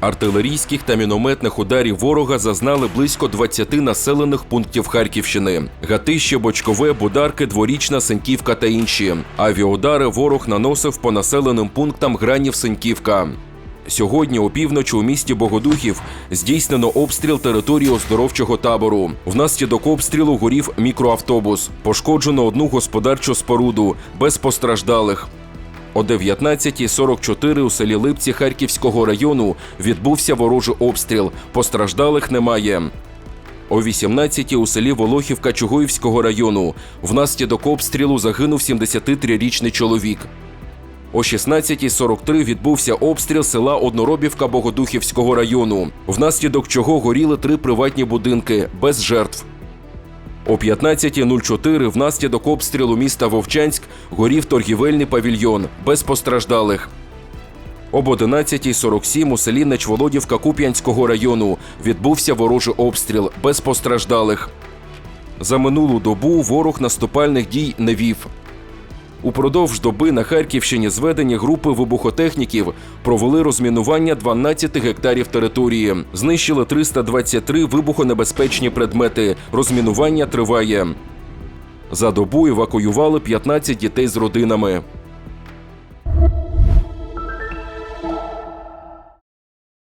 Артилерійських та мінометних ударів ворога зазнали близько 20 населених пунктів Харківщини: Гатище, Бочкове, Бударки, Дворічна, Сеньківка та інші. Авіаудари ворог наносив по населеним пунктам Гранів Сеньківка. Сьогодні опівночі у місті Богодухів здійснено обстріл території оздоровчого табору. Внаслідок обстрілу горів мікроавтобус. Пошкоджено одну господарчу споруду без постраждалих. О 19.44 у селі Липці Харківського району відбувся ворожий обстріл. Постраждалих немає. О 18 у селі Волохівка Чугуївського району внаслідок обстрілу загинув 73-річний чоловік. О 16.43 відбувся обстріл села Одноробівка Богодухівського району, внаслідок чого горіли три приватні будинки без жертв. О 15.04 внаслідок обстрілу міста Вовчанськ горів торгівельний павільйон без постраждалих. Об 11.47 у селі Нечволодівка Куп'янського району відбувся ворожий обстріл без постраждалих. За минулу добу ворог наступальних дій не вів. Упродовж доби на Харківщині зведені групи вибухотехніків провели розмінування 12 гектарів території, знищили 323 вибухонебезпечні предмети. Розмінування триває. За добу евакуювали 15 дітей з родинами.